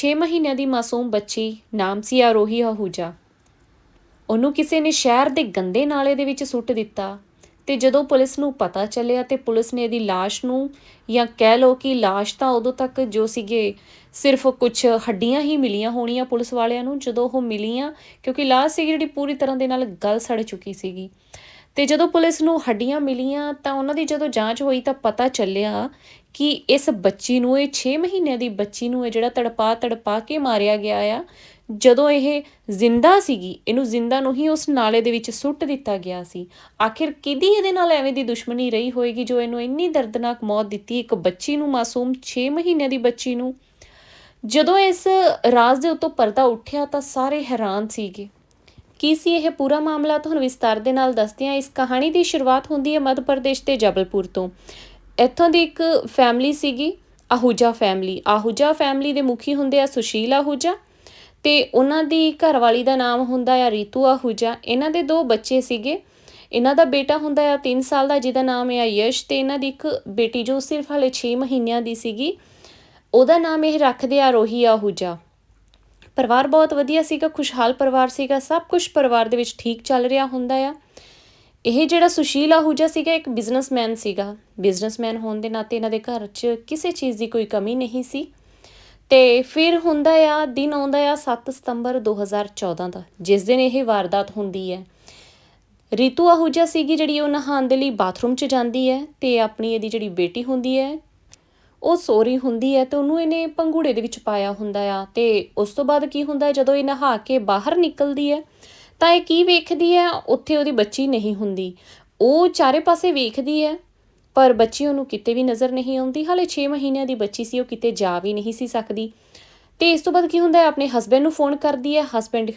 6 ਮਹੀਨਿਆਂ ਦੀ ਮਾਸੂਮ ਬੱਚੀ ਨਾਮ ਸੀ ਆਰੋਹੀ ਆਹੂਜਾ। ਉਹਨੂੰ ਕਿਸੇ ਨੇ ਸ਼ਹਿਰ ਦੇ ਗੰਦੇ ਨਾਲੇ ਦੇ ਵਿੱਚ ਸੁੱਟ ਦਿੱਤਾ ਤੇ ਜਦੋਂ ਪੁਲਿਸ ਨੂੰ ਪਤਾ ਚੱਲਿਆ ਤੇ ਪੁਲਿਸ ਨੇ ਇਹਦੀ ਲਾਸ਼ ਨੂੰ ਜਾਂ ਕਹਿ ਲਓ ਕਿ ਲਾਸ਼ ਤਾਂ ਉਦੋਂ ਤੱਕ ਜੋ ਸੀਗੇ ਸਿਰਫ ਕੁਝ ਹੱਡੀਆਂ ਹੀ ਮਿਲੀਆਂ ਹੋਣੀਆਂ ਪੁਲਿਸ ਵਾਲਿਆਂ ਨੂੰ, ਜਦੋਂ ਉਹ ਮਿਲੀਆਂ, ਕਿਉਂਕਿ ਲਾਸ਼ ਸੀ ਜਿਹੜੀ ਪੂਰੀ ਤਰ੍ਹਾਂ ਦੇ ਨਾਲ ਗਲ ਸੜ ਚੁੱਕੀ ਸੀਗੀ। ਤੇ ਜਦੋਂ ਪੁਲਿਸ ਨੂੰ ਹੱਡੀਆਂ ਮਿਲੀਆਂ ਤਾਂ ਉਹਨਾਂ ਦੀ ਜਦੋਂ ਜਾਂਚ ਹੋਈ ਤਾਂ ਪਤਾ ਚੱਲਿਆ ਕਿ ਇਸ ਬੱਚੀ ਨੂੰ, ਇਹ 6 ਮਹੀਨਿਆਂ ਦੀ ਬੱਚੀ ਨੂੰ ਇਹ ਜਿਹੜਾ ਤੜਪਾ ਤੜਪਾ ਕੇ ਮਾਰਿਆ ਗਿਆ ਆ, ਜਦੋਂ ਇਹ ਜ਼ਿੰਦਾ ਸੀਗੀ, ਇਹਨੂੰ ਜ਼ਿੰਦਾ ਨੂੰ ਹੀ ਉਸ ਨਾਲੇ ਦੇ ਵਿੱਚ ਸੁੱਟ ਦਿੱਤਾ ਗਿਆ ਸੀ। ਆਖਿਰ ਕਿਹਦੀ ਇਹਦੇ ਨਾਲ ਐਵੇਂ ਦੀ ਦੁਸ਼ਮਣੀ ਰਹੀ ਹੋਏਗੀ ਜੋ ਇਹਨੂੰ ਇੰਨੀ ਦਰਦਨਾਕ ਮੌਤ ਦਿੱਤੀ, ਇੱਕ ਬੱਚੀ ਨੂੰ ਮਾਸੂਮ 6 ਮਹੀਨਿਆਂ ਦੀ ਬੱਚੀ ਨੂੰ? ਜਦੋਂ ਇਸ ਰਾਜ਼ ਦੇ ਉੱਤੋਂ ਪਰਦਾ ਉੱਠਿਆ ਤਾਂ ਸਾਰੇ ਹੈਰਾਨ ਸੀਗੇ। ਕੀ ਸੀ ਇਹ ਪੂਰਾ ਮਾਮਲਾ? ਤੁਹਾਨੂੰ ਵਿਸਤਾਰ ਦੇ ਨਾਲ ਦੱਸਦੇ ਹਾਂ। ਇਸ ਕਹਾਣੀ ਦੀ ਸ਼ੁਰੂਆਤ ਹੁੰਦੀ ਹੈ ਮੱਧ ਪ੍ਰਦੇਸ਼ ਦੇ ਜਬਲਪੁਰ ਤੋਂ। ਇੱਥੋਂ ਦੀ ਇੱਕ ਫੈਮਿਲੀ ਸੀਗੀ, ਆਹੂਜਾ ਫੈਮਿਲੀ ਆਹੂਜਾ ਫੈਮਿਲੀ ਦੇ ਮੁਖੀ ਹੁੰਦੇ ਆ ਸੁਸ਼ੀਲ ਆਹੂਜਾ ਤੇ ਉਹਨਾਂ ਦੀ ਘਰਵਾਲੀ ਦਾ ਨਾਮ ਹੁੰਦਾ ਆ ਰੀਤੂ ਆਹੂਜਾ। ਇਹਨਾਂ ਦੇ ਦੋ ਬੱਚੇ ਸੀਗੇ। ਇਹਨਾਂ ਦਾ ਬੇਟਾ ਹੁੰਦਾ ਆ 3 ਸਾਲ ਦਾ, ਜਿਹਦਾ ਨਾਮ ਹੈ ਯਸ਼ ਤੇ ਇਹਨਾਂ ਦੀ ਇੱਕ ਬੇਟੀ ਜੋ ਸਿਰਫ ਹਲੇ 6 ਮਹੀਨਿਆਂ ਦੀ ਸੀਗੀ, ਉਹਦਾ ਨਾਮ ਇਹ ਰੱਖਦੇ ਆ ਰੋਹੀ ਆਹੂਜਾ। ਪਰਿਵਾਰ ਬਹੁਤ ਵਧੀਆ ਸੀਗਾ, ਖੁਸ਼ਹਾਲ ਪਰਿਵਾਰ ਸੀਗਾ, ਸਭ ਕੁਝ ਪਰਿਵਾਰ ਦੇ ਵਿੱਚ ਠੀਕ ਚੱਲ ਰਿਹਾ ਹੁੰਦਾ ਆ। ਇਹ ਜਿਹੜਾ ਸੁਸ਼ੀਲ ਆਹੂਜਾ ਸੀਗਾ, ਇੱਕ ਬਿਜ਼ਨਸਮੈਨ ਸੀਗਾ। ਬਿਜ਼ਨਸਮੈਨ ਹੋਣ ਦੇ ਨਾਤੇ ਇਹਨਾਂ ਦੇ ਘਰ 'ਚ ਕਿਸੇ ਚੀਜ਼ ਦੀ ਕੋਈ ਕਮੀ ਨਹੀਂ ਸੀ। ਤੇ ਫਿਰ ਹੁੰਦਾ ਆ, ਦਿਨ ਆਉਂਦਾ ਆ 7 ਸਤੰਬਰ 2014 ਦਾ, ਜਿਸ ਦਿਨ ਇਹ ਵਾਰਦਾਤ ਹੁੰਦੀ ਹੈ। ਰੀਤੂ ਆਹੂਜਾ ਸੀਗੀ ਜਿਹੜੀ ਉਹ ਨਹਾਉਣ ਦੇ ਲਈ ਬਾਥਰੂਮ 'ਚ ਜਾਂਦੀ ਹੈ ਤੇ ਆਪਣੀ ਇਹਦੀ ਜਿਹੜੀ ਬੇਟੀ ਹੁੰਦੀ ਹੈ, ਉਹ ਸੋਰੀ ਹੁੰਦੀ ਹੈ ਤੇ ਉਹਨੂੰ ਇਹਨੇ ਪੰਗੂੜੇ ਦੇ ਵਿੱਚ ਪਾਇਆ ਹੁੰਦਾ ਆ। ਤੇ ਉਸ ਤੋਂ ਬਾਅਦ ਕੀ ਹੁੰਦਾ ਜਦੋਂ ਇਹ ਨਹਾ ਕੇ ਬਾਹਰ ਨਿਕਲਦੀ ਹੈ ਤਾਂ ਇਹ ਕੀ ਵੇਖਦੀ ਹੈ? ਉੱਥੇ ਉਹਦੀ ਬੱਚੀ ਨਹੀਂ ਹੁੰਦੀ। ਉਹ ਚਾਰੇ ਪਾਸੇ ਵੇਖਦੀ ਹੈ, ਪਰ ਬੱਚੀ ਉਹਨੂੰ ਕਿਤੇ ਵੀ ਨਜ਼ਰ ਨਹੀਂ ਆਉਂਦੀ। ਹਾਲੇ 6 ਮਹੀਨਿਆਂ ਦੀ ਬੱਚੀ ਸੀ, ਉਹ ਕਿਤੇ ਜਾ ਵੀ ਨਹੀਂ ਸੀ ਸਕਦੀ। ਤੇ ਇਸ ਤੋਂ ਬਾਅਦ ਕੀ ਹੁੰਦਾ ਹੈ? ਆਪਣੇ ਹਸਬੰਡ ਨੂੰ ਫੋਨ ਕਰਦੀ ਹੈ। ਹਸਬੰਡ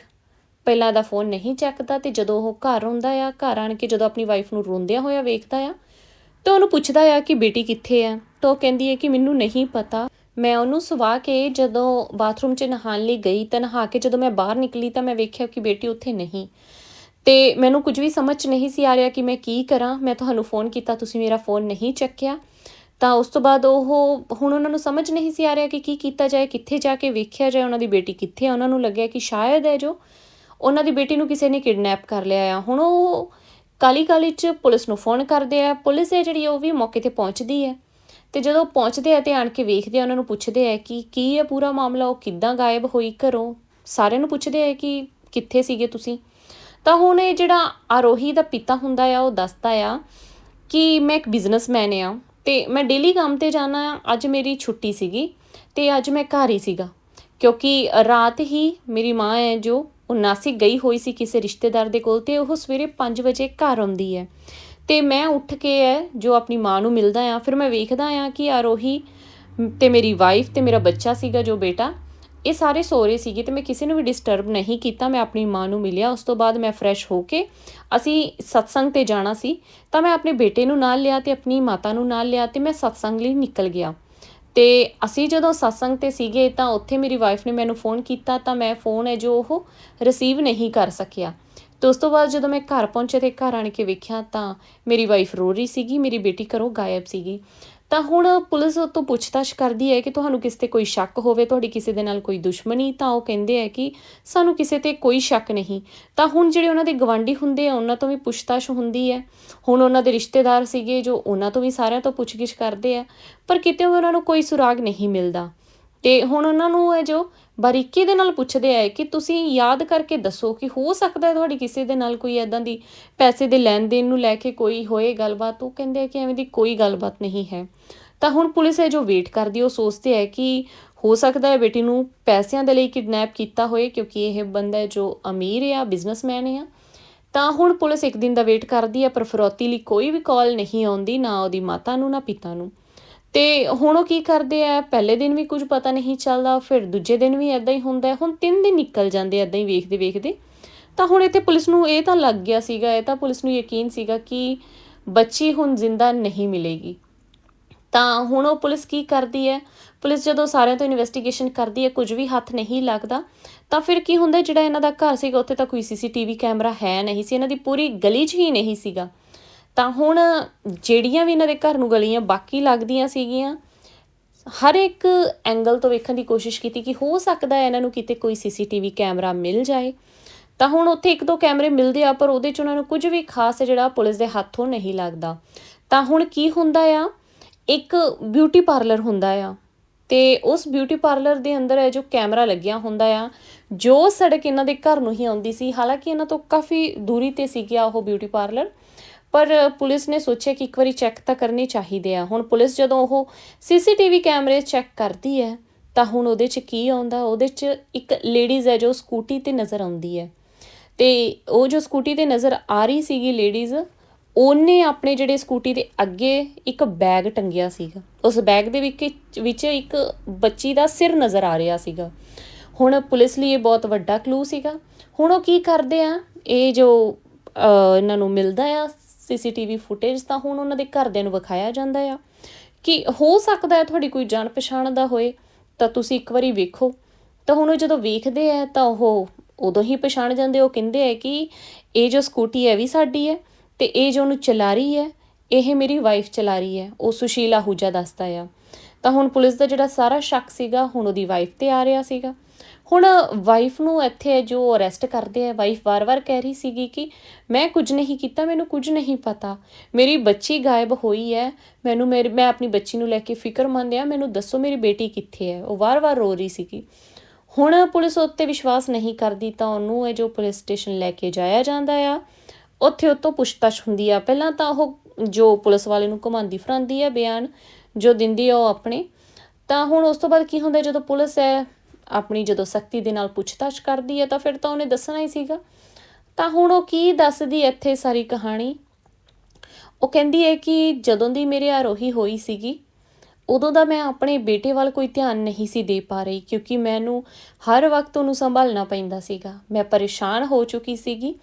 ਪਹਿਲਾਂ ਦਾ ਫੋਨ ਨਹੀਂ ਚੱਕਦਾ ਤੇ ਜਦੋਂ ਉਹ ਘਰ ਆਉਂਦਾ ਆ, ਘਰ ਆਣ ਕੇ ਜਦੋਂ ਆਪਣੀ ਵਾਈਫ ਨੂੰ ਰੋਂਦਿਆਂ ਹੋਇਆ ਵੇਖਦਾ ਆ, ਤਾਂ ਉਹਨੂੰ ਪੁੱਛਦਾ ਆ ਕਿ ਬੇਟੀ ਕਿੱਥੇ ਹੈ? ਤਾਂ ਉਹ ਕਹਿੰਦੀ ਹੈ ਕਿ ਮੈਨੂੰ ਨਹੀਂ ਪਤਾ। ਮੈਂ ਉਹਨੂੰ ਸਵਾ ਕੇ ਜਦੋਂ ਬਾਥਰੂਮ 'ਚ ਨਹਾਉਣ ਲਈ ਗਈ ਤਾਂ ਨਹਾ ਕੇ ਜਦੋਂ ਮੈਂ ਬਾਹਰ ਨਿਕਲੀ ਤਾਂ ਮੈਂ ਵੇਖਿਆ ਕਿ ਬੇਟੀ ਉੱਥੇ ਨਹੀਂ। ਤੇ ਮੈਨੂੰ ਕੁਝ ਵੀ ਸਮਝ ਨਹੀਂ ਸੀ ਆ ਰਿਹਾ ਕਿ ਮੈਂ ਕੀ ਕਰਾਂ। ਮੈਂ ਤੁਹਾਨੂੰ ਫੋਨ ਕੀਤਾ, ਤੁਸੀਂ ਮੇਰਾ ਫੋਨ ਨਹੀਂ ਚੱਕਿਆ। ਤਾਂ ਉਸ ਤੋਂ ਬਾਅਦ ਉਹ ਹੁਣ ਉਹਨਾਂ ਨੂੰ ਸਮਝ ਨਹੀਂ ਸੀ ਆ ਰਿਹਾ ਕਿ ਕੀ ਕੀਤਾ ਜਾਏ, ਕਿੱਥੇ ਜਾ ਕੇ ਵੇਖਿਆ ਜਾਏ ਉਹਨਾਂ ਦੀ ਬੇਟੀ ਕਿੱਥੇ ਆ। ਉਹਨਾਂ ਨੂੰ ਲੱਗਿਆ ਕਿ ਸ਼ਾਇਦ ਹੈ ਜੋ ਉਹਨਾਂ ਦੀ ਬੇਟੀ ਨੂੰ ਕਿਸੇ ਨੇ ਕਿਡਨੈਪ ਕਰ ਲਿਆ ਆ। ਹੁਣ ਉਹ ਕਾਲੀ ਕਾਲੀ 'ਚ ਪੁਲਿਸ ਨੂੰ ਫੋਨ ਕਰਦੇ ਆ। ਪੁਲਿਸ ਹੈ ਜਿਹੜੀ ਉਹ ਵੀ ਮੌਕੇ ਤੇ ਪਹੁੰਚਦੀ ਹੈ। ਤੇ ਜਦੋਂ ਪਹੁੰਚਦੇ ਆ ਤੇ ਆਣ ਕੇ ਵੇਖਦੇ ਆ, ਉਹਨਾਂ ਨੂੰ ਪੁੱਛਦੇ ਆ ਕਿ ਕੀ ਹੈ ਪੂਰਾ ਮਾਮਲਾ, ਉਹ ਕਿੱਦਾਂ ਗਾਇਬ ਹੋਈ ਘਰੋਂ? ਸਾਰਿਆਂ ਨੂੰ ਪੁੱਛਦੇ ਆ ਕਿ ਕਿੱਥੇ ਸੀਗੇ ਤੁਸੀਂ? ਤਾਂ ਹੁਣ ਇਹ ਜਿਹੜਾ ਆਰੋਹੀ ਦਾ ਪਿਤਾ ਹੁੰਦਾ ਆ, ਉਹ ਦੱਸਦਾ ਆ ਕਿ ਮੈਂ ਇੱਕ ਬਿਜ਼ਨਸਮੈਨ ਆ ਤੇ ਮੈਂ ਡੇਲੀ ਕੰਮ ਤੇ ਜਾਣਾ ਆ ਅੱਜ ਮੇਰੀ ਛੁੱਟੀ ਸੀਗੀ ਤੇ ਅੱਜ ਮੈਂ ਘਰ ਹੀ ਸੀਗਾ। ਕਿਉਂਕਿ ਰਾਤ ਹੀ ਮੇਰੀ ਮਾਂ ਹੈ ਜੋ, ਉਹ ਨਾਸਿਕ ਗਈ ਹੋਈ ਸੀ ਕਿਸੇ ਰਿਸ਼ਤੇਦਾਰ ਦੇ ਕੋਲ ਤੇ ਉਹ ਸਵੇਰੇ 5 ਵਜੇ ਘਰ ਆਉਂਦੀ ਹੈ। ਅਤੇ ਮੈਂ ਉੱਠ ਕੇ ਹੈ, ਜੋ ਆਪਣੀ ਮਾਂ ਨੂੰ ਮਿਲਦਾ ਹਾਂ ਫਿਰ ਮੈਂ ਵੇਖਦਾ ਹਾਂ ਕਿ ਆਰੋਹੀ ਅਤੇ ਮੇਰੀ ਵਾਈਫ ਅਤੇ ਮੇਰਾ ਬੱਚਾ ਸੀਗਾ ਜੋ ਬੇਟਾ, ਇਹ ਸਾਰੇ ਸੋ ਰਹੇ ਸੀਗੇ ਅਤੇ ਮੈਂ ਕਿਸੇ ਨੂੰ ਵੀ ਡਿਸਟਰਬ ਨਹੀਂ ਕੀਤਾ, ਮੈਂ ਆਪਣੀ ਮਾਂ ਨੂੰ ਮਿਲਿਆ, ਉਸ ਤੋਂ ਬਾਅਦ ਮੈਂ ਫਰੈਸ਼ ਹੋ ਕੇ ਅਸੀਂ ਸਤਸੰਗ ਤੇ ਜਾਣਾ ਸੀ, ਤਾਂ ਮੈਂ ਆਪਣੇ ਬੇਟੇ ਨੂੰ ਨਾਲ ਲਿਆ ਤੇ ਆਪਣੀ ਮਾਤਾ ਨੂੰ ਨਾਲ ਲਿਆ ਤੇ ਮੈਂ ਸਤਸੰਗ ਲਈ ਨਿਕਲ ਗਿਆ। ਤੇ ਅਸੀਂ ਜਦੋਂ ਸਤਸੰਗ ਤੇ ਸੀਗੇ ਤਾਂ ਉੱਥੇ ਮੇਰੀ ਵਾਈਫ ਨੇ ਮੈਨੂੰ ਫੋਨ ਕੀਤਾ, ਤਾਂ ਮੈਂ ਫੋਨ ਹੈ ਜੋ ਉਹ ਰਿਸੀਵ ਨਹੀਂ ਕਰ ਸਕਿਆ। ਤੇ ਉਸ ਤੋਂ ਬਾਅਦ ਜਦੋਂ ਮੈਂ ਘਰ ਪਹੁੰਚੇ ਤੇ ਘਰ ਆਣ ਕੇ ਵੇਖਿਆ ਤਾਂ ਮੇਰੀ ਵਾਈਫ ਰੋ ਰਹੀ ਸੀਗੀ, ਮੇਰੀ ਬੇਟੀ ਘਰੋਂ ਗਾਇਬ ਸੀਗੀ। ਤਾਂ ਹੁਣ ਪੁਲਿਸ ਉਹ ਤੋਂ ਪੁੱਛਤਾਛ ਕਰਦੀ ਹੈ ਕਿ ਤੁਹਾਨੂੰ ਕਿਸ ਤੇ ਕੋਈ ਸ਼ੱਕ ਹੋਵੇ, ਤੁਹਾਡੀ ਕਿਸੇ ਦੇ ਨਾਲ ਕੋਈ ਦੁਸ਼ਮਣੀ, ਤਾਂ ਉਹ ਕਹਿੰਦੇ ਹੈ ਕਿ ਸਾਨੂੰ ਕਿਸੇ ਤੇ ਕੋਈ ਸ਼ੱਕ ਨਹੀਂ। ਤਾਂ ਹੁਣ ਜਿਹੜੇ ਉਹਨਾਂ ਦੇ ਗਵਾਂਢੀ ਹੁੰਦੇ ਆ, ਉਹਨਾਂ ਤੋਂ ਵੀ ਪੁੱਛਤਾਛ ਹੁੰਦੀ ਹੈ। ਹੁਣ ਉਹਨਾਂ ਦੇ ਰਿਸ਼ਤੇਦਾਰ ਸੀਗੇ ਜੋ ਉਹਨਾਂ ਤੋਂ ਵੀ ਸਾਰਿਆਂ ਤੋਂ ਪੁੱਛਗਿੱਛ ਕਰਦੇ ਆ, ਪਰ ਕਿਤੇ ਉਹਨਾਂ ਨੂੰ ਕੋਈ ਸੁਰਾਗ ਨਹੀਂ ਮਿਲਦਾ। ਤੇ ਹੁਣ ਉਹਨਾਂ ਨੂੰ ਇਹ ਜੋ ਬਾਰੀਕੀ ਦੇ ਨਾਲ ਪੁੱਛਦੇ ਆ ਕਿ ਤੁਸੀਂ ਯਾਦ ਕਰਕੇ ਦੱਸੋ ਕਿ ਹੋ ਸਕਦਾ ਹੈ ਤੁਹਾਡੀ ਕਿਸੇ ਦੇ ਨਾਲ ਕੋਈ ਐਦਾਂ ਦੀ ਪੈਸੇ ਦੇ ਲੈਣ ਦੇਣ ਨੂੰ ਲੈ ਕੇ ਕੋਈ ਹੋਏ ਗੱਲਬਾਤ? ਉਹ ਕਹਿੰਦੇ ਆ ਕਿ ਐਵੇਂ ਦੀ ਕੋਈ ਗੱਲਬਾਤ ਨਹੀਂ ਹੈ। ਤਾਂ ਹੁਣ ਪੁਲਿਸ ਹੈ ਜੋ ਵੇਟ ਕਰਦੀ ਉਹ ਸੋਚਦੇ ਹੈ ਕਿ ਹੋ ਸਕਦਾ ਹੈ ਬੇਟੀ ਨੂੰ ਪੈਸਿਆਂ ਦੇ ਲਈ ਕਿਡਨੈਪ ਕੀਤਾ ਹੋਏ ਕਿਉਂਕਿ ਇਹ ਬੰਦਾ ਹੈ ਜੋ ਅਮੀਰ ਹੈ ਬਿਜ਼ਨਸਮੈਨ ਹੈ ਤਾਂ ਹੁਣ ਪੁਲਿਸ ਇੱਕ ਦਿਨ ਦਾ ਵੇਟ ਕਰਦੀ ਹੈ, ਪਰ ਫਰੋਤੀ ਲਈ ਕੋਈ ਵੀ ਕਾਲ ਨਹੀਂ ਆਉਂਦੀ, ਨਾ ਉਹਦੀ ਮਾਤਾ ਨੂੰ, ਨਾ ਪਿਤਾ ਨੂੰ। ਤੇ ਹੁਣ ਉਹ ਕੀ ਕਰਦੇ ਆ? ਪਹਿਲੇ ਦਿਨ ਵੀ ਕੁਝ ਪਤਾ ਨਹੀਂ ਚੱਲਦਾ, ਫਿਰ ਦੂਜੇ ਦਿਨ ਵੀ ਐਦਾਂ ਹੀ ਹੁੰਦਾ ਹੁਣ ਤਿੰਨ ਦਿਨ ਨਿਕਲ ਜਾਂਦੇ ਐਦਾਂ ਹੀ ਵੇਖਦੇ ਵੇਖਦੇ। ਤਾਂ ਹੁਣ ਇੱਥੇ ਪੁਲਿਸ ਨੂੰ ਇਹ ਤਾਂ ਲੱਗ ਗਿਆ ਸੀਗਾ, ਇਹ ਤਾਂ ਪੁਲਿਸ ਨੂੰ ਯਕੀਨ ਸੀਗਾ ਕਿ ਬੱਚੀ ਹੁਣ ਜ਼ਿੰਦਾ ਨਹੀਂ ਮਿਲੇਗੀ। ਤਾਂ ਹੁਣ ਉਹ ਪੁਲਿਸ ਕੀ ਕਰਦੀ ਹੈ? ਪੁਲਿਸ ਜਦੋਂ ਸਾਰਿਆਂ ਤੋਂ ਇਨਵੈਸਟੀਗੇਸ਼ਨ ਕਰਦੀ ਹੈ, ਕੁਝ ਵੀ ਹੱਥ ਨਹੀਂ ਲੱਗਦਾ, ਤਾਂ ਫਿਰ ਕੀ ਹੁੰਦਾ? ਜਿਹੜਾ ਇਹਨਾਂ ਦਾ ਘਰ ਸੀਗਾ, ਉੱਥੇ ਤਾਂ ਕੋਈ ਸੀਸੀਟੀਵੀ ਕੈਮਰਾ ਹੈ ਨਹੀਂ ਸੀ। ਇਹਨਾਂ ਦੀ ਪੂਰੀ ਗਲੀ 'ਚ ਹੀ ਨਹੀਂ ਸੀਗਾ। ਤਾਂ ਹੁਣ ਜਿਹੜੀਆਂ ਵੀ ਇਹਨਾਂ ਦੇ ਘਰ ਨੂੰ ਗਲੀਆਂ ਬਾਕੀ ਲੱਗਦੀਆਂ ਸੀਗੀਆਂ, ਹਰ ਇੱਕ ਐਂਗਲ ਤੋਂ ਵੇਖਣ ਦੀ ਕੋਸ਼ਿਸ਼ ਕੀਤੀ ਕਿ ਹੋ ਸਕਦਾ ਹੈ ਇਹਨਾਂ ਨੂੰ ਕਿਤੇ ਕੋਈ ਸੀਸੀਟੀਵੀ ਕੈਮਰਾ ਮਿਲ ਜਾਏ। ਤਾਂ ਹੁਣ ਉੱਥੇ ਇੱਕ ਦੋ ਕੈਮਰੇ ਮਿਲਦੇ ਆ, ਪਰ ਉਹਦੇ 'ਚ ਉਹਨਾਂ ਨੂੰ ਕੁਝ ਵੀ ਖਾਸ ਜਿਹੜਾ ਪੁਲਿਸ ਦੇ ਹੱਥੋਂ ਨਹੀਂ ਲੱਗਦਾ। ਤਾਂ ਹੁਣ ਕੀ ਹੁੰਦਾ ਆ? ਇੱਕ ਬਿਊਟੀ ਪਾਰਲਰ ਹੁੰਦਾ ਆ ਤੇ ਉਸ ਬਿਊਟੀ ਪਾਰਲਰ ਦੇ ਅੰਦਰ ਇਹ ਜੋ ਕੈਮਰਾ ਲੱਗਿਆ ਹੁੰਦਾ ਆ, ਜੋ ਸੜਕ ਇਹਨਾਂ ਦੇ ਘਰ ਨੂੰ ਹੀ ਆਉਂਦੀ ਸੀ, ਹਾਲਾਂਕਿ ਇਹਨਾਂ ਤੋਂ ਕਾਫੀ ਦੂਰੀ ਤੇ ਸੀ ਗਿਆ ਉਹ ਬਿਊਟੀ ਪਾਰਲਰ ਪਰ ਪੁਲਿਸ ਨੇ ਸੋਚਿਆ ਕਿ ਇੱਕ ਵਾਰੀ ਚੈੱਕ ਤਾਂ ਕਰਨੇ ਚਾਹੀਦੇ ਆ। ਹੁਣ ਪੁਲਿਸ ਜਦੋਂ ਉਹ ਸੀਸੀਟੀਵੀ ਕੈਮਰੇ ਚੈੱਕ ਕਰਦੀ ਹੈ, ਤਾਂ ਹੁਣ ਉਹਦੇ 'ਚ ਕੀ ਆਉਂਦਾ? ਉਹਦੇ 'ਚ ਇੱਕ ਲੇਡੀਜ਼ ਹੈ ਜੋ ਸਕੂਟੀ ਤੇ ਨਜ਼ਰ ਆਉਂਦੀ ਹੈ। ਤੇ ਉਹ ਜੋ ਸਕੂਟੀ ਤੇ ਨਜ਼ਰ ਆ ਰਹੀ ਸੀਗੀ ਲੇਡੀਜ਼ ਉਹਨੇ ਆਪਣੇ ਜਿਹੜੇ ਸਕੂਟੀ ਦੇ ਅੱਗੇ ਇੱਕ ਬੈਗ ਟੰਗਿਆ ਸੀਗਾ। ਉਸ ਬੈਗ ਦੇ ਵਿੱਚ ਵਿੱਚ ਇੱਕ ਬੱਚੀ ਦਾ ਸਿਰ ਨਜ਼ਰ ਆ ਰਿਹਾ ਸੀਗਾ। ਹੁਣ ਪੁਲਿਸ ਲਈ ਇਹ ਬਹੁਤ ਵੱਡਾ ਕਲੂ ਸੀਗਾ। ਹੁਣ ਉਹ ਕੀ ਕਰਦੇ ਆ? ਇਹ ਜੋ ਇਹਨਾਂ ਨੂੰ ਮਿਲਦਾ ਆ ਸੀਸੀਟੀਵੀ ਫੁਟੇਜ ਤਾਂ ਹੁਣ ਉਹਨਾਂ ਦੇ ਘਰਦਿਆਂ ਨੂੰ ਵਿਖਾਇਆ ਜਾਂਦਾ ਆ। ਕਿ ਹੋ ਸਕਦਾ ਹੈ ਤੁਹਾਡੀ ਕੋਈ ਜਾਣ ਪਛਾਣ ਦਾ ਹੋਏ, ਤਾਂ ਤੁਸੀਂ ਇੱਕ ਵਾਰੀ ਵੇਖੋ। ਤਾਂ ਹੁਣ ਉਹ ਜਦੋਂ ਵੇਖਦੇ ਆ, ਤਾਂ ਉਹ ਉਦੋਂ ਹੀ ਪਛਾਣ ਜਾਂਦੇ ਉਹ ਕਹਿੰਦੇ ਆ ਕਿ ਇਹ ਜੋ ਸਕੂਟੀ ਹੈ ਵੀ ਸਾਡੀ ਹੈ ਤੇ ਇਹ ਜੋ ਉਹਨੂੰ ਚਲਾ ਰਹੀ ਹੈ, ਇਹ ਮੇਰੀ ਵਾਈਫ ਚਲਾ ਰਹੀ ਹੈ। ਉਹ ਸੁਸ਼ੀਲਾ ਹੂਜਾ ਦੱਸਦਾ ਆ। ਤਾਂ ਹੁਣ ਪੁਲਿਸ ਦਾ ਜਿਹੜਾ ਸਾਰਾ ਸ਼ੱਕ ਸੀਗਾ, ਹੁਣ ਉਹਦੀ ਵਾਈਫ ਤੇ ਆ ਰਿਹਾ ਸੀਗਾ। ਹੁਣ ਵਾਈਫ ਨੂੰ ਇੱਥੇ ਜੋ ਅਰੈਸਟ ਕਰਦੇ ਆ ਵਾਈਫ ਵਾਰ-ਵਾਰ ਕਹਿ ਰਹੀ ਸੀਗੀ ਕਿ ਮੈਂ ਕੁਝ ਨਹੀਂ ਕੀਤਾ, ਮੈਨੂੰ ਕੁਝ ਨਹੀਂ ਪਤਾ। ਮੇਰੀ ਬੱਚੀ ਗਾਇਬ ਹੋਈ ਹੈ, ਮੈਨੂੰ ਮੇਰੀ, ਮੈਂ ਆਪਣੀ ਬੱਚੀ ਨੂੰ ਲੈ ਕੇ ਫਿਕਰਮੰਦ ਆ ਮੈਨੂੰ ਦੱਸੋ ਮੇਰੀ ਬੇਟੀ ਕਿੱਥੇ ਹੈ? ਉਹ ਵਾਰ-ਵਾਰ ਰੋ ਰਹੀ ਸੀਗੀ। ਹੁਣ ਪੁਲਿਸ ਉੱਤੇ ਵਿਸ਼ਵਾਸ ਨਹੀਂ ਕਰਦੀ ਤਾਂ ਉਹਨੂੰ ਇਹ ਜੋ ਪੁਲਿਸ ਸਟੇਸ਼ਨ ਲੈ ਕੇ ਜਾਇਆ ਜਾਂਦਾ ਆ, ਉੱਥੇ ਉਹ ਤੋਂ ਪੁੱਛਤਾਛ ਹੁੰਦੀ ਆ। ਪਹਿਲਾਂ ਤਾਂ ਉਹ ਜੋ ਪੁਲਿਸ ਵਾਲੇ ਨੂੰ ਘੁਮਾਉਂਦੀ ਫਿਰਾਂਦੀ ਆ ਬਿਆਨ, ਜੋ ਦਿੰਦੀ ਆ ਉਹ ਆਪਣੇ। ਤਾਂ ਹੁਣ ਉਸ ਤੋਂ ਬਾਅਦ ਕੀ ਹੁੰਦਾ ਜਦੋਂ ਪੁਲਿਸ ਹੈ ਆਪਣੀ ਜਦੋਂ ਸਖਤੀ ਦੇ ਨਾਲ ਪੁੱਛਤਾਛ ਕਰਦੀ ਹੈ ਤਾਂ ਫਿਰ ਤਾਂ ਉਹਨੇ ਦੱਸਣਾ ਹੀ ਸੀਗਾ। ਤਾਂ ਹੁਣ ਉਹ ਕੀ ਦੱਸਦੀ ਇੱਥੇ ਸਾਰੀ ਕਹਾਣੀ? ਉਹ ਕਹਿੰਦੀ ਹੈ ਕਿ ਜਦੋਂ ਦੀ ਮੇਰੇ ਆਰੋਹੀ ਹੋਈ ਸੀਗੀ, ਉਦੋਂ ਦਾ ਮੈਂ ਆਪਣੇ ਬੇਟੇ ਵੱਲ ਕੋਈ ਧਿਆਨ ਨਹੀਂ ਸੀ ਦੇ ਪਾ ਰਹੀ, ਕਿਉਂਕਿ ਮੈਨੂੰ ਹਰ ਵਕਤ ਉਹਨੂੰ ਸੰਭਾਲਣਾ ਪੈਂਦਾ ਸੀਗਾ। ਮੈਂ ਪਰੇਸ਼ਾਨ ਹੋ ਚੁੱਕੀ ਸੀਗੀ,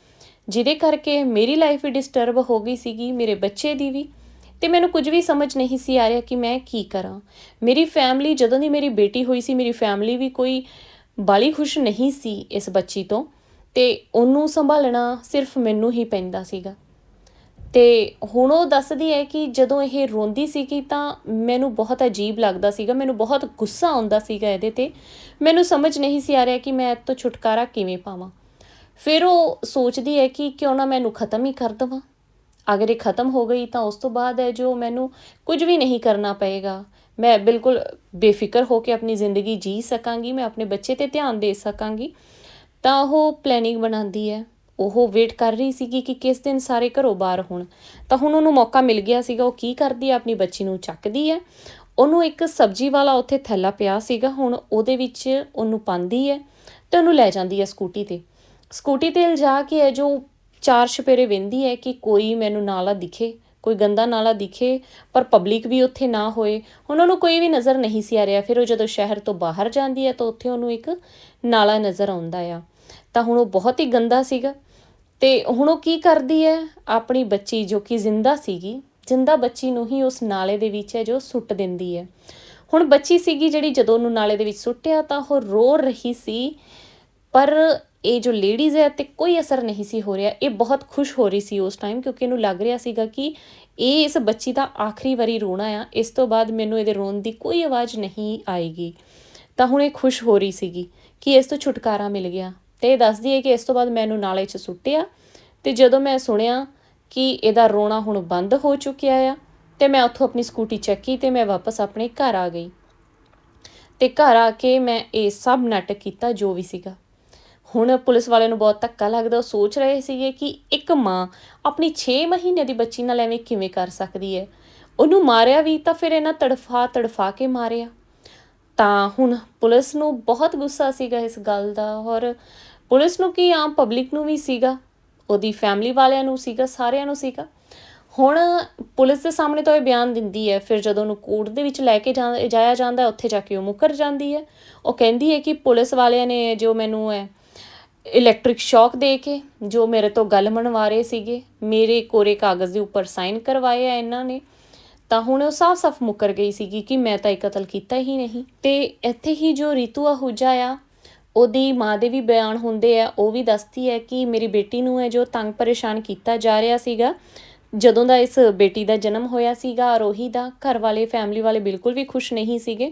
ਜਿਹਦੇ ਕਰਕੇ ਮੇਰੀ ਲਾਈਫ ਵੀ ਡਿਸਟਰਬ ਹੋ ਗਈ ਸੀਗੀ, ਮੇਰੇ ਬੱਚੇ ਦੀ ਵੀ। ਤੇ ਮੈਨੂੰ ਕੁਝ ਵੀ ਸਮਝ ਨਹੀਂ ਸੀ ਆ ਰਿਹਾ ਕਿ ਮੈਂ ਕੀ ਕਰਾਂ। ਮੇਰੀ ਫੈਮਿਲੀ ਜਦੋਂ ਦੀ ਮੇਰੀ ਬੇਟੀ ਹੋਈ ਸੀ, ਮੇਰੀ ਫੈਮਿਲੀ ਵੀ ਕੋਈ ਬਾਲੀ ਖੁਸ਼ ਨਹੀਂ ਸੀ ਇਸ ਬੱਚੀ ਤੋਂ ਤੇ ਉਹਨੂੰ ਸੰਭਾਲਣਾ ਸਿਰਫ ਮੈਨੂੰ ਹੀ ਪੈਂਦਾ ਸੀਗਾ। ਤੇ ਹੁਣ ਉਹ ਦੱਸਦੀ ਹੈ ਕਿ ਜਦੋਂ ਇਹ ਰੋਂਦੀ ਸੀਗੀ ਤਾਂ ਮੈਨੂੰ ਬਹੁਤ ਅਜੀਬ ਲੱਗਦਾ ਸੀਗਾ, ਮੈਨੂੰ ਬਹੁਤ ਗੁੱਸਾ ਆਉਂਦਾ ਸੀਗਾ ਇਹਦੇ ਤੇ। ਮੈਨੂੰ ਸਮਝ ਨਹੀਂ ਸੀ ਆ ਰਿਹਾ ਕਿ ਮੈਂ ਇਹ ਤੋਂ ਛੁਟਕਾਰਾ ਕਿਵੇਂ ਪਾਵਾਂ। ਫਿਰ ਉਹ ਸੋਚਦੀ ਹੈ ਕਿ ਕਿਉਂ ਨਾ ਮੈਨੂੰ ਖਤਮ ਹੀ ਕਰ ਦਵਾਂ। ਅਗਰ ਇਹ ਖਤਮ ਹੋ ਗਈ ਤਾਂ ਉਸ ਤੋਂ ਬਾਅਦ ਹੈ ਜੋ ਮੈਨੂੰ ਕੁਝ ਵੀ ਨਹੀਂ ਕਰਨਾ ਪਏਗਾ। ਮੈਂ ਬਿਲਕੁਲ ਬੇਫਿਕਰ ਹੋ ਕੇ ਆਪਣੀ ਜ਼ਿੰਦਗੀ ਜੀ ਸਕਾਂਗੀ, ਮੈਂ ਆਪਣੇ ਬੱਚੇ ਤੇ ਧਿਆਨ ਦੇ ਸਕਾਂਗੀ। ਤਾਂ ਉਹ ਪਲੈਨਿੰਗ ਬਣਾਉਂਦੀ ਹੈ। ਉਹ ਵੇਟ ਕਰ ਰਹੀ ਸੀਗੀ ਕਿ ਕਿਸ ਦਿਨ ਸਾਰੇ ਘਰੋਂ ਬਾਹਰ ਹੋਣ। ਤਾਂ ਹੁਣ ਉਹਨੂੰ ਮੌਕਾ ਮਿਲ ਗਿਆ ਸੀਗਾ, ਉਹ ਕੀ ਕਰਦੀ ਹੈ? ਆਪਣੀ ਬੱਚੀ ਨੂੰ ਚੱਕਦੀ ਹੈ। ਉਹਨੂੰ ਇੱਕ ਸਬਜ਼ੀ ਵਾਲਾ ਉੱਥੇ ਥੈਲਾ ਪਿਆ ਸੀਗਾ, ਹੁਣ ਉਹਦੇ ਵਿੱਚ ਉਹਨੂੰ ਪਾਉਂਦੀ ਹੈ ਤੇ ਉਹਨੂੰ ਲੈ ਜਾਂਦੀ ਹੈ ਸਕੂਟੀ ਤੇ। ਸਕੂਟੀ ਤੇ ਲਿਜਾ ਕੇ ਹੈ ਜੋ ਚਾਰ ਛਪੇਰੇ ਵਿੰਦੀ ਹੈ ਕਿ ਕੋਈ ਮੈਨੂੰ ਨਾਲਾ ਦਿਖੇ, ਕੋਈ ਗੰਦਾ ਨਾਲਾ ਦਿਖੇ, ਪਰ ਪਬਲਿਕ ਵੀ ਉੱਥੇ ਨਾ ਹੋਏ। ਉਹਨਾਂ ਨੂੰ ਕੋਈ ਵੀ ਨਜ਼ਰ ਨਹੀਂ ਸੀ ਆ ਰਿਹਾ। ਫਿਰ ਉਹ ਜਦੋਂ ਸ਼ਹਿਰ ਤੋਂ ਬਾਹਰ ਜਾਂਦੀ ਹੈ ਤਾਂ ਉੱਥੇ ਉਹਨੂੰ ਇੱਕ ਨਾਲਾ ਨਜ਼ਰ ਆਉਂਦਾ ਆ। ਤਾਂ ਹੁਣ ਉਹ ਬਹੁਤ ਹੀ ਗੰਦਾ ਸੀਗਾ। ਤੇ ਹੁਣ ਉਹ ਕੀ ਕਰਦੀ ਹੈ? ਆਪਣੀ ਬੱਚੀ ਜੋ ਕਿ ਜ਼ਿੰਦਾ ਸੀਗੀ, ਜ਼ਿੰਦਾ ਬੱਚੀ ਨੂੰ ਹੀ ਉਸ ਨਾਲੇ ਦੇ ਵਿੱਚ ਹੈ ਜੋ ਸੁੱਟ ਦਿੰਦੀ ਹੈ। ਹੁਣ ਬੱਚੀ ਸੀਗੀ ਜਿਹੜੀ ਜਦੋਂ ਉਹਨੂੰ ਨਾਲੇ ਦੇ ਵਿੱਚ ਸੁੱਟਿਆ ਤਾਂ ਉਹ ਰੋ ਰਹੀ ਸੀ, ਪਰ ਇਹ ਜੋ ਲੇਡੀਜ਼ ਹੈ ਤੇ ਕੋਈ ਅਸਰ ਨਹੀਂ ਸੀ ਹੋ ਰਿਹਾ, ਇਹ ਬਹੁਤ ਖੁਸ਼ ਹੋ ਰਹੀ ਸੀ ਉਸ ਟਾਈਮ ਕਿਉਂਕਿ ਇਹਨੂੰ ਲੱਗ ਰਿਹਾ ਸੀਗਾ ਕਿ ਇਹ ਇਸ ਬੱਚੀ ਦਾ ਆਖਰੀ ਵਾਰੀ ਰੋਣਾ ਆ, ਇਸ ਤੋਂ ਬਾਅਦ ਮੈਨੂੰ ਇਹਦੇ ਰੋਣ ਦੀ ਕੋਈ ਆਵਾਜ਼ ਨਹੀਂ ਆਏਗੀ। ਤਾਂ ਹੁਣ ਇਹ ਖੁਸ਼ ਹੋ ਰਹੀ ਸੀਗੀ ਕਿ ਇਸ ਤੋਂ ਛੁਟਕਾਰਾ ਮਿਲ ਗਿਆ ਤੇ ਇਹ ਦੱਸਦੀ ਹੈ ਕਿ ਇਸ ਤੋਂ ਬਾਅਦ ਮੈਨੂੰ ਨਾਲੇ 'ਚ ਸੁੱਟਿਆ ਤੇ ਜਦੋਂ ਮੈਂ ਸੁਣਿਆ ਕਿ ਇਹਦਾ ਰੋਣਾ ਹੁਣ ਬੰਦ ਹੋ ਚੁੱਕਿਆ ਆ, ਤੇ ਮੈਂ ਉੱਥੋਂ ਆਪਣੀ ਸਕੂਟੀ ਚੱਕੀ ਤੇ ਮੈਂ ਵਾਪਸ ਆਪਣੇ ਘਰ ਆ ਗਈ। ਤੇ ਘਰ ਆ ਕੇ ਮੈਂ ਇਹ ਸਭ ਨਾਟਕ ਕੀਤਾ ਜੋ ਵੀ ਸੀਗਾ। ਹੁਣ ਪੁਲਿਸ ਵਾਲਿਆਂ ਨੂੰ ਬਹੁਤ ਧੱਕਾ ਲੱਗਦਾ, ਉਹ ਸੋਚ ਰਹੇ ਸੀਗੇ ਕਿ ਇੱਕ ਮਾਂ ਆਪਣੀ 6 ਮਹੀਨੇ ਦੀ ਬੱਚੀ ਨਾਲ ਐਵੇਂ ਕਿਵੇਂ ਕਰ ਸਕਦੀ ਹੈ? ਉਹਨੂੰ ਮਾਰਿਆ ਵੀ ਤਾਂ ਫਿਰ ਇਹਨਾਂ ਤੜਫਾ ਤੜਫਾ ਕੇ ਮਾਰਿਆ। ਤਾਂ ਹੁਣ ਪੁਲਿਸ ਨੂੰ ਬਹੁਤ ਗੁੱਸਾ ਸੀਗਾ ਇਸ ਗੱਲ ਦਾ ਔਰ ਪੁਲਿਸ ਨੂੰ ਕੀ ਆਮ ਪਬਲਿਕ ਨੂੰ ਵੀ ਸੀਗਾ? ਉਹਦੀ ਫੈਮਿਲੀ ਵਾਲਿਆਂ ਨੂੰ ਸੀਗਾ, ਸਾਰਿਆਂ ਨੂੰ ਸੀਗਾ। ਹੁਣ ਪੁਲਿਸ ਦੇ ਸਾਹਮਣੇ ਤਾਂ ਇਹ ਬਿਆਨ ਦਿੰਦੀ ਹੈ, ਫਿਰ ਜਦੋਂ ਉਹਨੂੰ ਕੋਰਟ ਦੇ ਵਿੱਚ ਲੈ ਕੇ ਜਾਇਆ ਜਾਂਦਾ, ਉੱਥੇ ਜਾ ਕੇ ਉਹ ਮੁੱਕਰ ਜਾਂਦੀ ਹੈ। ਉਹ ਕਹਿੰਦੀ ਹੈ ਕਿ ਪੁਲਿਸ ਵਾਲਿਆਂ ਨੇ ਜੋ ਮੈਨੂੰ ਹੈ ਇਲੈਕਟ੍ਰਿਕ ਸ਼ੌਕ ਦੇ ਕੇ, ਜੋ ਮੇਰੇ ਤੋਂ ਗੱਲ ਮਨਵਾ ਰਹੇ ਸੀਗੇ, ਮੇਰੇ ਕੋਰੇ ਕਾਗਜ਼ ਦੇ ਉੱਪਰ ਸਾਈਨ ਕਰਵਾਏ ਆ ਇਹਨਾਂ ਨੇ, ਤਾਂ ਹੁਣ ਉਹ ਸਾਫ਼-ਸਾਫ਼ ਮੁੱਕਰ ਗਈ ਸੀਗੀ ਕਿ ਮੈਂ ਤਾਂ ਇਹ ਕਤਲ ਕੀਤਾ ਹੀ ਨਹੀਂ। ਤੇ ਇੱਥੇ ਹੀ ਜੋ ਰੀਤੂ ਆਹੂਜਾ ਆ, ਉਹਦੀ ਮਾਂ ਦੇ ਵੀ ਬਿਆਨ ਹੁੰਦੇ ਆ, ਉਹ ਵੀ ਦੱਸਦੀ ਹੈ ਕਿ ਮੇਰੀ ਬੇਟੀ ਨੂੰ ਹੈ ਜੋ ਤੰਗ ਪਰੇਸ਼ਾਨ ਕੀਤਾ ਜਾ ਰਿਹਾ ਸੀਗਾ, ਜਦੋਂ ਦਾ ਇਸ ਬੇਟੀ ਦਾ ਜਨਮ ਹੋਇਆ ਸੀਗਾ, ਆਰੋਹੀ ਦਾ ਘਰ ਵਾਲੇ ਫੈਮਿਲੀ ਵਾਲੇ ਬਿਲਕੁਲ ਵੀ ਖੁਸ਼ ਨਹੀਂ ਸੀਗੇ।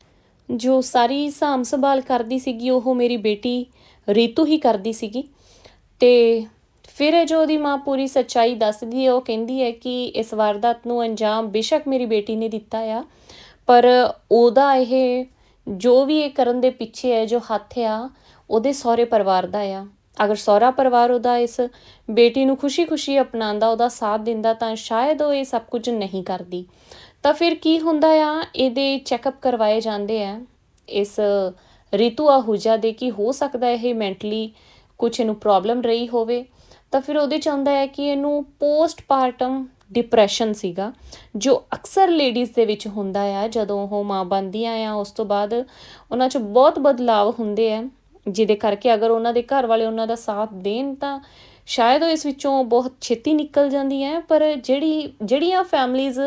ਜੋ ਸਾਰੀ ਸਾਂਭ ਸੰਭਾਲ ਕਰਦੀ ਸੀਗੀ, ਉਹ ਮੇਰੀ ਬੇਟੀ ਰੀਤੂ ਹੀ ਕਰਦੀ ਸੀਗੀ। ਤੇ ਫਿਰ ਇਹ ਜੋ ਉਹਦੀ ਮਾਂ ਪੂਰੀ ਸੱਚਾਈ ਦੱਸਦੀ ਹੈ, ਉਹ ਕਹਿੰਦੀ ਹੈ ਕਿ ਇਸ ਵਾਰਦਾਤ ਨੂੰ ਅੰਜਾਮ ਬੇਸ਼ੱਕ ਮੇਰੀ ਬੇਟੀ ਨੇ ਦਿੱਤਾ ਆ। ਪਰ ਉਹਦਾ ਇਹ ਜੋ ਵੀ ਇਹ ਕਰਨ ਦੇ ਪਿੱਛੇ ਹੈ, ਜੋ ਹੱਥ ਆ, ਉਹਦੇ ਸਹੁਰੇ ਪਰਿਵਾਰ ਦਾ ਆ। ਅਗਰ ਸਹੁਰਾ ਪਰਿਵਾਰ ਉਹਦਾ ਇਸ ਬੇਟੀ ਨੂੰ ਖੁਸ਼ੀ-ਖੁਸ਼ੀ ਅਪਣਾਉਂਦਾ, ਉਹਦਾ ਸਾਥ ਦਿੰਦਾ, ਤਾਂ ਸ਼ਾਇਦ ਉਹ ਇਹ ਸਭ ਕੁਝ ਨਹੀਂ ਕਰਦੀ। ਤਾਂ ਫਿਰ ਕੀ ਹੁੰਦਾ ਆ? ਇਹਦੇ ਚੈੱਕਅਪ ਕਰਵਾਏ ਜਾਂਦੇ ਆ। ਇਸ ਰਿਤੂ ਆਹੂਜਾ ਦੇ ਕਿ ਹੋ ਸਕਦਾ ਇਹ ਮੈਂਟਲੀ ਕੁਝ ਇਹਨੂੰ ਪ੍ਰੋਬਲਮ ਰਹੀ ਹੋਵੇ? ਤਾਂ ਫਿਰ ਉਹਦੇ ਚ ਆਉਂਦਾ ਹੈ ਕਿ ਇਹਨੂੰ ਪੋਸਟ ਪਾਰਟਮ ਡਿਪਰੈਸ਼ਨ ਸੀਗਾ, ਜੋ ਅਕਸਰ ਲੇਡੀਜ਼ ਦੇ ਵਿੱਚ ਹੁੰਦਾ ਆ। ਜਦੋਂ ਉਹ ਮਾਂ ਬਣਦੀਆਂ ਆ, ਉਸ ਤੋਂ ਬਾਅਦ ਉਹਨਾਂ 'ਚ ਬਹੁਤ ਬਦਲਾਵ ਹੁੰਦੇ ਆ, ਜਿਹਦੇ ਕਰਕੇ ਅਗਰ ਉਹਨਾਂ ਦੇ ਘਰ ਵਾਲੇ ਉਹਨਾਂ ਦਾ ਸਾਥ ਦੇਣ ਤਾਂ ਸ਼ਾਇਦ ਉਹ ਇਸ ਵਿੱਚੋਂ ਬਹੁਤ ਛੇਤੀ ਨਿਕਲ ਜਾਂਦੀ ਹੈ ਪਰ ਜਿਹੜੀ, ਜਿਹੜੀਆਂ ਫੈਮਲੀਜ਼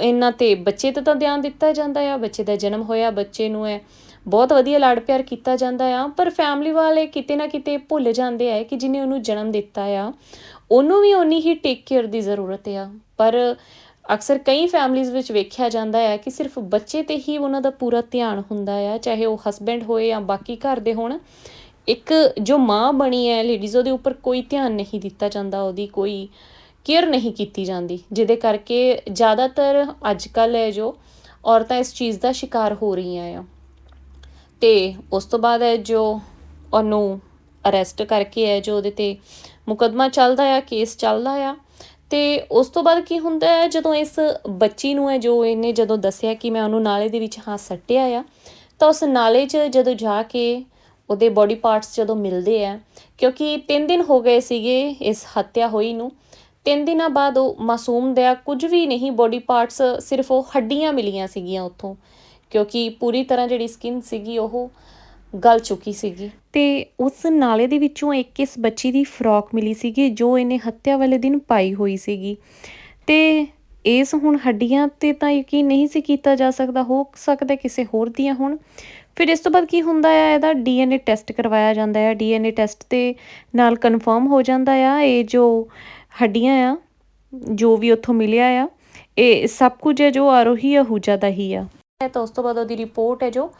ਇਹਨਾਂ ਤੇ ਬੱਚੇ ਤੇ ਤਾਂ ਧਿਆਨ ਦਿੱਤਾ ਜਾਂਦਾ ਆ, ਬੱਚੇ ਦਾ ਜਨਮ ਹੋਇਆ, ਬੱਚੇ ਨੂੰ ਹੈ ਬਹੁਤ ਵਧੀਆ ਲਾਡ ਪਿਆਰ ਕੀਤਾ ਜਾਂਦਾ ਆ, ਪਰ ਫੈਮਿਲੀ ਵਾਲੇ ਕਿਤੇ ਨਾ ਕਿਤੇ ਭੁੱਲ ਜਾਂਦੇ ਆ ਕਿ ਜਿਹਨੇ ਉਹਨੂੰ ਜਨਮ ਦਿੱਤਾ ਆ, ਉਹਨੂੰ ਵੀ ਉਨੀ ਹੀ ਟੇਕ ਕੇਅਰ ਦੀ ਜ਼ਰੂਰਤ ਆ। ਪਰ ਅਕਸਰ ਕਈ ਫੈਮਲੀਜ਼ ਵਿੱਚ ਵੇਖਿਆ ਜਾਂਦਾ ਹੈ ਕਿ ਸਿਰਫ ਬੱਚੇ ਤੇ ਹੀ ਉਹਨਾਂ ਦਾ ਪੂਰਾ ਧਿਆਨ ਹੁੰਦਾ ਆ, ਚਾਹੇ ਉਹ ਹਸਬੈਂਡ ਹੋਏ ਜਾਂ ਬਾਕੀ ਘਰ ਦੇ ਹੋਣ, ਇੱਕ ਜੋ ਮਾਂ ਬਣੀ ਹੈ ਲੇਡੀਜ਼ ਉਹਦੇ ਉੱਪਰ ਕੋਈ ਧਿਆਨ ਨਹੀਂ ਦਿੱਤਾ ਜਾਂਦਾ, ਉਹਦੀ ਕੋਈ ਕੇਅਰ ਨਹੀਂ ਕੀਤੀ ਜਾਂਦੀ, ਜਿਹਦੇ ਕਰਕੇ ਜ਼ਿਆਦਾਤਰ ਅੱਜ ਕੱਲ੍ਹ ਹੈ ਜੋ ਔਰਤਾਂ ਇਸ ਚੀਜ਼ ਦਾ ਸ਼ਿਕਾਰ ਹੋ ਰਹੀਆਂ ਆ। ਤੇ ਉਸ ਤੋਂ ਬਾਅਦ ਹੈ ਜੋ ਉਹਨੂੰ ਅਰੈਸਟ ਕਰਕੇ ਹੈ ਜੋ ਉਹਦੇ ਤੇ ਮੁਕਦਮਾ ਚੱਲਦਾ ਆ ਕੇਸ ਚੱਲਦਾ ਆ। ਤੇ ਉਸ ਤੋਂ ਬਾਅਦ ਕੀ ਹੁੰਦਾ ਹੈ, ਜਦੋਂ ਇਸ ਬੱਚੀ ਨੂੰ ਹੈ ਜੋ ਇਹਨੇ ਜਦੋਂ ਦੱਸਿਆ ਕਿ ਮੈਂ ਉਹਨੂੰ ਨਾਲੇ ਦੇ ਵਿੱਚ ਹਾਂ ਸੱਟਿਆ ਆ, ਤਾਂ ਉਸ ਨਾਲੇ 'ਚ ਜਦੋਂ ਜਾ ਕੇ ਉਹਦੇ ਬੋਡੀ ਪਾਰਟਸ ਜਦੋਂ ਮਿਲਦੇ ਆ, ਕਿਉਂਕਿ 3 ਦਿਨ ਹੋ ਗਏ ਸੀਗੇ ਇਸ ਹੱਤਿਆ ਹੋਈ ਨੂੰ ਤਿੰਨ ਦਿਨਾਂ ਬਾਅਦ ਉਹ ਮਾਸੂਮ ਦਾ ਕੁਝ ਵੀ ਨਹੀਂ ਬੋਡੀ ਪਾਰਟਸ ਸਿਰਫ ਉਹ ਹੱਡੀਆਂ ਮਿਲੀਆਂ ਸੀਗੀਆਂ ਉੱਥੋਂ, ਕਿਉਂਕਿ ਪੂਰੀ ਤਰ੍ਹਾਂ ਜਿਹੜੀ ਸਕਿਨ ਸੀਗੀ ਉਹ ਗਲ ਚੁੱਕੀ ਸੀਗੀ। ਤੇ ਉਸ ਨਾਲੇ ਦੇ ਵਿੱਚੋਂ ਇੱਕ ਇਸ ਬੱਚੀ ਦੀ ਫਰੋਕ ਮਿਲੀ ਸੀਗੀ, ਜੋ ਇਹਨੇ ਹੱਤਿਆ ਵਾਲੇ ਦਿਨ ਪਾਈ ਹੋਈ ਸੀਗੀ। ਤੇ ਇਸ ਹੁਣ ਹੱਡੀਆਂ ਤੇ ਤਾਂ ਯਕੀਨ ਨਹੀਂ ਸੀ ਕੀਤਾ ਜਾ ਸਕਦਾ, ਹੋ ਸਕਦਾ ਕਿਸੇ ਹੋਰ ਦੀਆਂ ਹੁਣ। ਫਿਰ ਇਸ ਤੋਂ ਬਾਅਦ ਕੀ ਹੁੰਦਾ ਆ, ਇਹਦਾ ਡੀਐਨਏ ਟੈਸਟ ਕਰਵਾਇਆ ਜਾਂਦਾ ਹੈ ਡੀਐਨਏ ਟੈਸਟ ਤੇ ਨਾਲ ਕਨਫਰਮ ਹੋ ਜਾਂਦਾ ਆ, ਇਹ ਜੋ ਹੱਡੀਆਂ ਆ, ਜੋ ਵੀ ਉੱਥੋਂ ਮਿਲਿਆ ਆ, ਇਹ ਸਭ ਕੁਝ ਹੈ ਜੋ ਆਰੋਹੀ ਅਹੂਜਾ ਦਾ ਹੀ ਆ। ਤਾਂ ਉਸ ਤੋਂ ਬਾਅਦ ਉਹਦੀ ਰਿਪੋਰਟ ਹੈ ਜੋ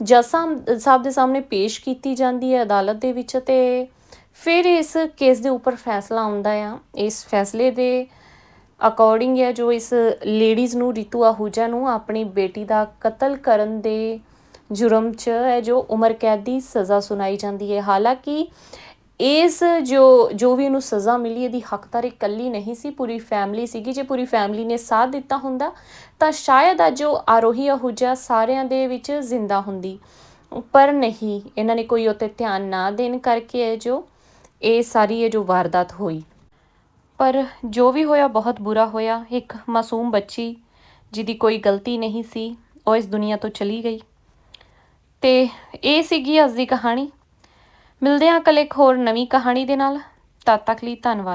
ਜੱਸਾਂ ਸਾਹਿਬ ਸਾਹਿਬ ਦੇ ਸਾਹਮਣੇ ਪੇਸ਼ ਕੀਤੀ ਜਾਂਦੀ ਹੈ ਅਦਾਲਤ ਦੇ ਵਿੱਚ ਤੇ ਫਿਰ ਇਸ ਕੇਸ ਦੇ ਉੱਪਰ ਫੈਸਲਾ ਆਉਂਦਾ ਆ। ਇਸ ਫੈਸਲੇ ਦੇ ਅਕੋਰਡਿੰਗ ਹੈ ਜੋ ਇਸ ਲੇਡੀਜ਼ ਨੂੰ, ਰਿਤੂ ਆਹੂਜਾ ਨੂੰ ਆਪਣੀ ਬੇਟੀ ਦਾ ਕਤਲ ਕਰਨ ਦੇ ਜੁਰਮ 'ਚ ਹੈ ਜੋ ਉਮਰ ਕੈਦ ਦੀ ਸਜ਼ਾ ਸੁਣਾਈ ਜਾਂਦੀ ਹੈ। ਹਾਲਾਂਕਿ ਇਸ ਜੋ ਜੋ ਵੀ ਉਹਨੂੰ ਸਜ਼ਾ ਮਿਲੀ, ਇਹਦੀ ਹੱਕਦਾਰ ਇਕੱਲੀ ਨਹੀਂ ਸੀ, ਪੂਰੀ ਫੈਮਿਲੀ ਸੀਗੀ। ਜੇ ਪੂਰੀ ਫੈਮਿਲੀ ਨੇ ਸਾਥ ਦਿੱਤਾ ਹੁੰਦਾ, ਤਾਂ ਸ਼ਾਇਦ ਅੱਜ ਉਹ ਆਰੋਹੀ ਅਹੂਜਾ ਸਾਰਿਆਂ ਦੇ ਵਿੱਚ ਜ਼ਿੰਦਾ ਹੁੰਦੀ। ਪਰ ਨਹੀਂ, ਇਹਨਾਂ ਨੇ ਕੋਈ ਉਤੇ ਧਿਆਨ ਨਾ ਦੇਣ ਕਰਕੇ ਇਹ ਜੋ, ਇਹ ਸਾਰੀ ਇਹ ਜੋ ਵਾਰਦਾਤ ਹੋਈ। ਪਰ ਜੋ ਵੀ ਹੋਇਆ, ਬਹੁਤ ਬੁਰਾ ਹੋਇਆ। ਇੱਕ ਮਾਸੂਮ ਬੱਚੀ, ਜਿਹਦੀ ਕੋਈ ਗਲਤੀ ਨਹੀਂ ਸੀ, ਉਹ ਇਸ ਦੁਨੀਆ ਤੋਂ ਚਲੀ ਗਈ। ਤੇ ਇਹ ਸੀਗੀ ਅੱਜ ਦੀ ਕਹਾਣੀ। ਮਿਲਦੇ ਹਾਂ ਕੱਲ ਇੱਕ ਹੋਰ ਨਵੀਂ ਕਹਾਣੀ ਦੇ ਨਾਲ। ਤਦ ਤੱਕ ਲਈ ਧੰਨਵਾਦ।